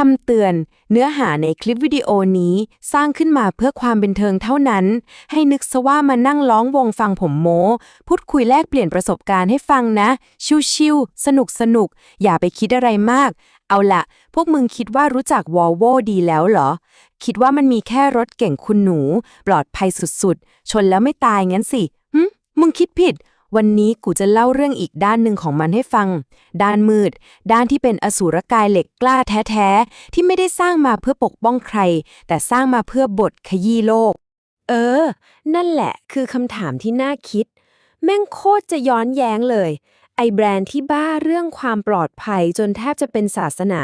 คำเตือน เนื้อหาในคลิปวิดีโอนี้สร้างขึ้นมาเพื่อความบันเทิงเท่านั้น ให้นึกซะว่ามานั่งล้องวงฟังผมโม้ พูดคุยแลกเปลี่ยนประสบการณ์ให้ฟังนะ ชิวๆสนุกสนุก อย่าไปคิดอะไรมาก เอาละพวกมึงคิดว่ารู้จักวอลโวดีแล้วเหรอ คิดว่ามันมีแค่รถเก่งคุณหนู ปลอดภัยสุดๆ ชนแล้วไม่ตายงั้นสิหึมึงคิดผิด วันนี้กูจะเล่าเรื่องอีกด้านหนึ่งของมันให้ฟัง ด้านมืด ด้านที่เป็นอสูรกายเหล็กกล้าแท้ๆ ที่ไม่ได้สร้างมาเพื่อปกป้องใคร แต่สร้างมาเพื่อบทขยี้โลก เออ นั่นแหละคือคำถามที่น่าคิด แม่งโคตรจะย้อนแย้งเลย ไอแบรนด์ที่บ้าเรื่องความปลอดภัยจนแทบจะเป็นศาสนา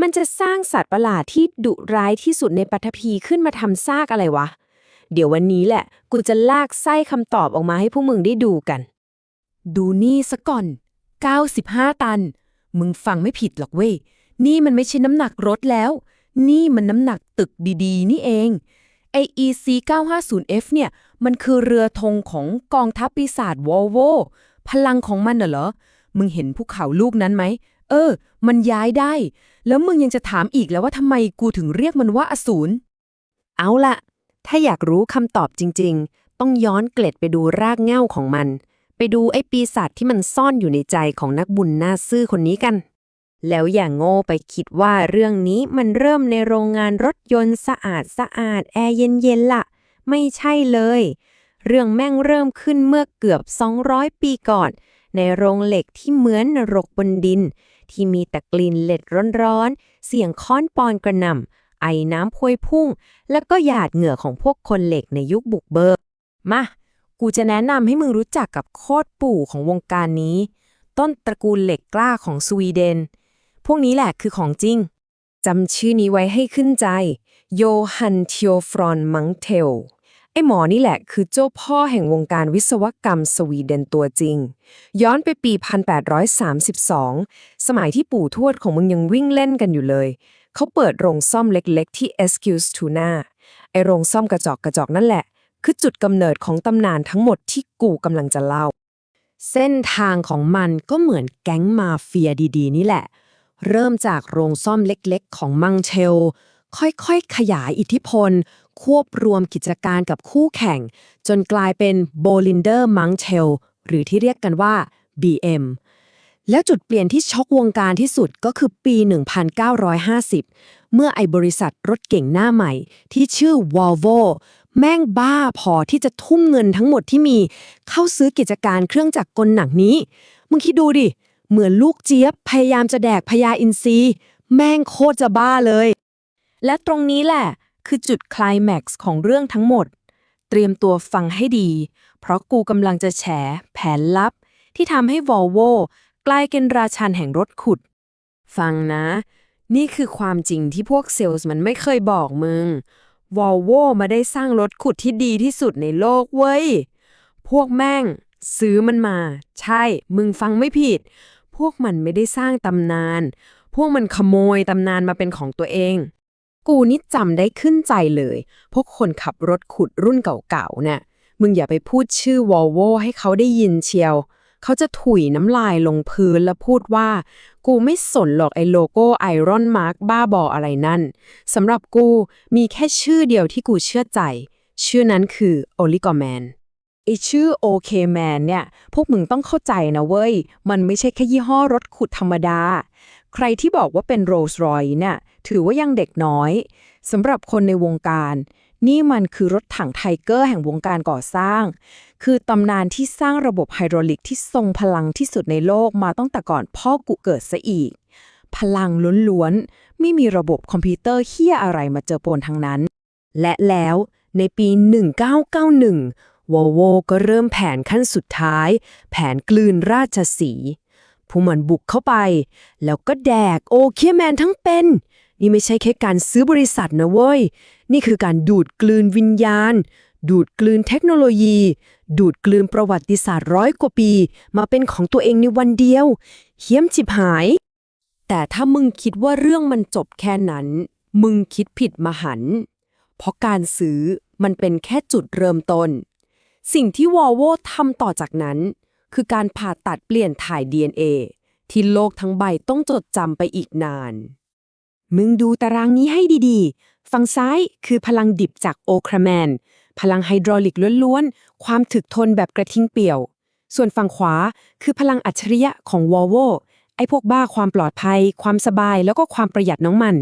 มันจะสร้างสัตว์ประหลาดที่ดุร้ายที่สุดในปัทภีขึ้นมาทำซากอะไรวะ เดี๋ยววันนี้แหละ กูจะลากไส้คำตอบออกมาให้พวกมึงได้ดูกัน ดูนี่ซะก่อน 95 ตัน มึงฟังไม่ผิดหรอกเว้ย นี่มันไม่ใช่น้ำหนักรถแล้ว นี่มันน้ำหนักตึกดีๆ นี่เองไอ EC 950F เนี่ย มันคือเรือธงของกองทัพปีศาจวอลโว พลังของมันน่ะเหรอ มึงเห็นภูเขาลูกนั้นไหม เออ มันย้ายได้ แล้วมึงยังจะถามอีกแล้วว่าทำไมกูถึงเรียกมันว่าอสูร เอาละ ถ้าอยากรู้คำตอบจริง ๆ ต้องย้อนเกล็ดไปดูรากเหง้าของมัน ไปดูไอ้ปีศาจที่มันซ่อนอยู่ในใจของนักบุญหน้าซื่อคนนี้กัน แล้วอย่างโง่ไปคิดว่าเรื่องนี้มันเริ่มในโรงงานรถยนต์สะอาดสะอาดแอร์เย็นๆละ่ะ ไม่ใช่เลย เรื่องแม่งเริ่มขึ้นเมื่อเกือบ 200 ปีก่อน ในโรงเหล็กที่เหมือนนรกบนดิน ที่มีแต่กลิ่นเหล็ดร้อนๆเสียงค้อนปอนกระหน่ำ ไอน้ำพวยพุ่ง แล้วก็หยาดเหงื่อของพวกคนเหล็กในยุคบุกเบิก มา กูจะแนะนำให้มึงรู้จักกับโคตรปู่ของวงการนี้ ต้นตระกูลเหล็กกล้าของสวีเดน พวกนี้แหละคือของจริงจำชื่อนี้ไว้ให้ขึ้นใจ โยฮันเทีโอฟรอนมังเทลไอหมอนี่แหละคือเจ้าพ่อแห่งวงการวิศวกรรมสวีเดนตัวจริง ย้อนไปปี 1832 สมัยที่ปู่ทวดของมึงยังวิ่งเล่นกันอยู่เลย เขาเปิดโรงซ่อมเล็กๆ ที่เอสคิวสทูนาไอโรงซ่อมกระจอกกระจอกนั่นแหละ คือจุดกำเนิดของตำนานทั้งหมดที่กูกำลังจะเล่า เส้นทางของมันก็เหมือนแก๊งมาเฟียดีๆ นี่แหละ เริ่มจากโรงซ่อมเล็กๆ ของมังเชล ค่อยๆ ขยายอิทธิพล ควบรวมกิจการกับคู่แข่ง จนกลายเป็นโบลินเดอร์มังเชลหรือที่เรียกกันว่า BM แล้วจุดเปลี่ยนที่ช็อกวงการที่สุดก็คือปี 1950 เมื่อไอบริษัทรถเก่งหน้าใหม่ ที่ชื่อ Volvo แม่งบ้าพอที่จะทุ่มเงินทั้งหมดที่มี เข้าซื้อกิจการเครื่องจักรกลหนักนี้ มึงคิดดูดิ เหมือนลูกเจี๊ยบ พยายามจะแดกพญาอินทรีแม่งโคตรจะบ้าเลย และตรงนี้แหละ คือจุดคลแม็กซ์ของเรื่องทั้งหมด เตรียมตัวฟังให้ดี เพราะกูกำลังจะแฉแผนลับ ที่ทำให้ Volvo กลายเป็นราชันแห่งรถขุด ฟังนะ นี่คือความจริงที่พวกเซลส์มันไม่เคยบอกมึงวอลโวมาได้สร้างรถขุดที่ดีที่สุดในโลกเว้ย พวกแม่ง ซื้อมันมา ใช่ มึงฟังไม่ผิด พวกมันไม่ได้สร้างตำนาน พวกมันขโมยตำนานมาเป็นของตัวเอง กูนี่จำได้ขึ้นใจเลย พวกคนขับรถขุดรุ่นเก่าๆเนี่ยมึงอย่าไปพูดชื่อวอลโวให้เขาได้ยินเชียว เขาจะถุยน้ำลายลงพื้นแล้วพูดว่า กูไม่สนหรอกไอ้โลโก้ไอรอนมาร์กบ้าบออะไรนั่นสำหรับกูมีแค่ชื่อเดียวที่กูเชื่อใจ ชื่อนั้นคือโอลิกอแมนไอชื่อโอเคแมนเนี่ย พวกมึงต้องเข้าใจนะเว้ย มันไม่ใช่แค่ยี่ห้อรถขุดธรรมดา ใครที่บอกว่าเป็นโรลส์รอยเนี่ย ถือว่ายังเด็กน้อยสำหรับคนในวงการ นี่มันคือรถถังไทเกอร์แห่งวงการก่อสร้าง คือตำนานที่สร้างระบบไฮดรอลิกที่ทรงพลังที่สุดในโลกมาตั้งแต่ก่อนพ่อกุเกิดซะอีก พลังล้วนๆ ไม่มีระบบคอมพิวเตอร์เฮี้ยอะไรมาเจอปนทั้งนั้น และแล้วในปี 1991วอลโวก็เริ่มแผนขั้นสุดท้าย แผนกลืนราชสีห์ผู้มันบุกเข้าไป แล้วก็แดกโอเคแมนทั้งเป็น นี่ไม่ใช่แค่การซื้อบริษัทนะเว้ย นี่คือการดูดกลืนวิญญาณ ดูดกลืนเทคโนโลยี ดูดกลืนประวัติศาสตร์ร้อยกว่าปี มาเป็นของตัวเองในวันเดียวเฮี้ยมจิบหาย แต่ถ้ามึงคิดว่าเรื่องมันจบแค่นั้น มึงคิดผิดมหัน เพราะการซื้อมันเป็นแค่จุดเริ่มต้น สิ่งที่วอลโวทำต่อจากนั้น คือการผ่าตัดเปลี่ยนถ่าย DNA ที่โลกทั้งใบต้องจดจำไปอีกนาน มึงดูตารางนี้ให้ดีๆ ฝั่งซ้ายคือพลังดิบจากโอคราแมน พลังไฮดรอลิกล้วนๆ ความถึกทนแบบกระทิงเปี่ยว ส่วนฝั่งขวาคือพลังอัจฉริยะของวอลโวไอ้พวกบ้าความปลอดภัย ความสบายแล้วก็ความประหยัดน้ำมัน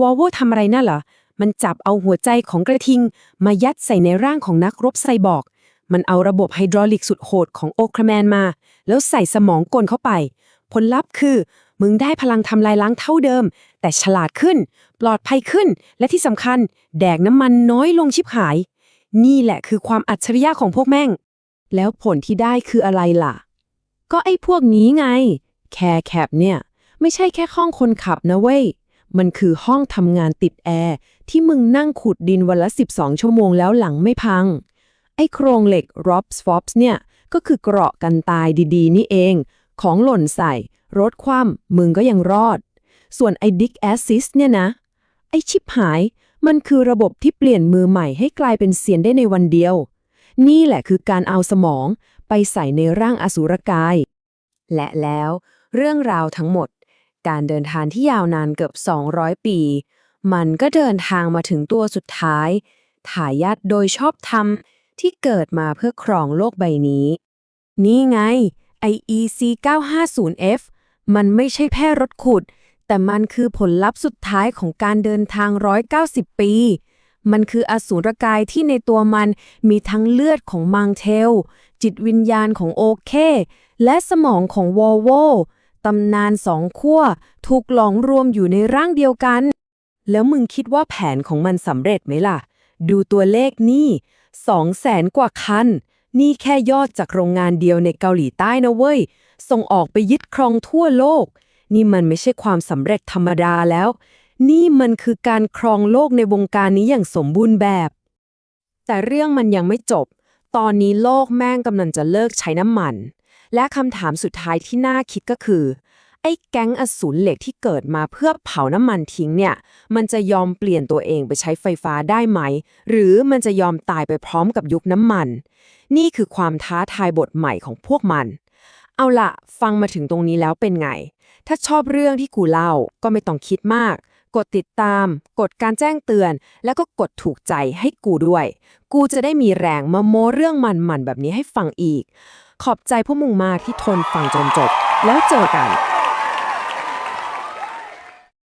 วอลโวทำอะไรน่ะเหรอ มันจับเอาหัวใจของกระทิง มายัดใส่ในร่างของนักรบไซบอร์ก มันเอาระบบไฮดรอลิกสุดโหดของโอคราแมนมา แล้วใส่สมองกลเข้าไป ผลลัพธ์คือ มึงได้พลังทำลายล้างเท่าเดิม แต่ฉลาดขึ้น ปลอดภัยขึ้น และที่สำคัญ แดกน้ำมันน้อยลงชิบหาย นี่แหละคือความอัจฉริยะของพวกแม่ง แล้วผลที่ได้คืออะไรล่ะ ก็ไอ้พวกนี้ไง แคร์แคปเนี่ย ไม่ใช่แค่ห้องคนขับนะเว้ย มันคือห้องทำงานติดแอร์ ที่มึงนั่งขุดดินวันละ 12 ชั่วโมงแล้วหลังไม่พัง ไอ้โครงเหล็ก Robs Forbes เนี่ยก็คือเกราะกันตายดีๆ นี่เอง ของหล่นใส่ รถคว่ำมึงก็ยังรอด ส่วนไอ้ Dick Assist เนี่ยนะ ไอ้ชิปหาย มันคือระบบที่เปลี่ยนมือใหม่ให้กลายเป็นเซียนได้ในวันเดียว นี่แหละคือการเอาสมองไปใส่ในร่างอสุรกาย และแล้วเรื่องราวทั้งหมด การเดินทางที่ยาวนานเกือบ 200 ปี มันก็เดินทางมาถึงตัวสุดท้ายถ่ายาติโดยชอบธรรมที่เกิดมาเพื่อครองโลกใบนี้ นี่ไง IEC 950F มันไม่ใช่แค่รถขุด แต่มันคือผลลัพธ์สุดท้ายของการเดินทาง 190 ปี มันคืออสูรกายที่ในตัวมันมีทั้งเลือดของมังเทล จิตวิญญาณของโอเค และสมองของวอลโวตำนานสองขั้วถูกหลอมรวมอยู่ในร่างเดียวกัน แล้วมึงคิดว่าแผนของมันสำเร็จไหมล่ะ ดูตัวเลขนี่สองแสนกว่าคัน นี่แค่ยอดจากโรงงานเดียวในเกาหลีใต้นะเว้ย ส่งออกไปยึดครองทั่วโลก นี่มันไม่ใช่ความสำเร็จธรรมดาแล้ว นี่มันคือการครองโลกในวงการนี้อย่างสมบูรณ์แบบ แต่เรื่องมันยังไม่จบ ตอนนี้โลกแม่งกำลังจะเลิกใช้น้ำมัน และคำถามสุดท้ายที่น่าคิดก็คือ ไอ้แก๊งอสูรเหล็กที่เกิดมาเพื่อเผาน้ำมันทิ้งเนี่ย มันจะยอมเปลี่ยนตัวเองไปใช้ไฟฟ้าได้ไหม หรือมันจะยอมตายไปพร้อมกับยุคน้ำมัน นี่คือความท้าทายบทใหม่ของพวกมัน เอาละฟังมาถึงตรงนี้แล้วเป็นไง ถ้าชอบเรื่องที่กูเล่าก็ไม่ต้องคิดมาก กดติดตาม กดการแจ้งเตือน แล้วก็กดถูกใจให้กูด้วย กูจะได้มีแรงมาโม้เรื่องมันๆแบบนี้ให้ฟังอีก ขอบใจพวกมึงมากที่ทนฟังจนจบ แล้วเจอกัน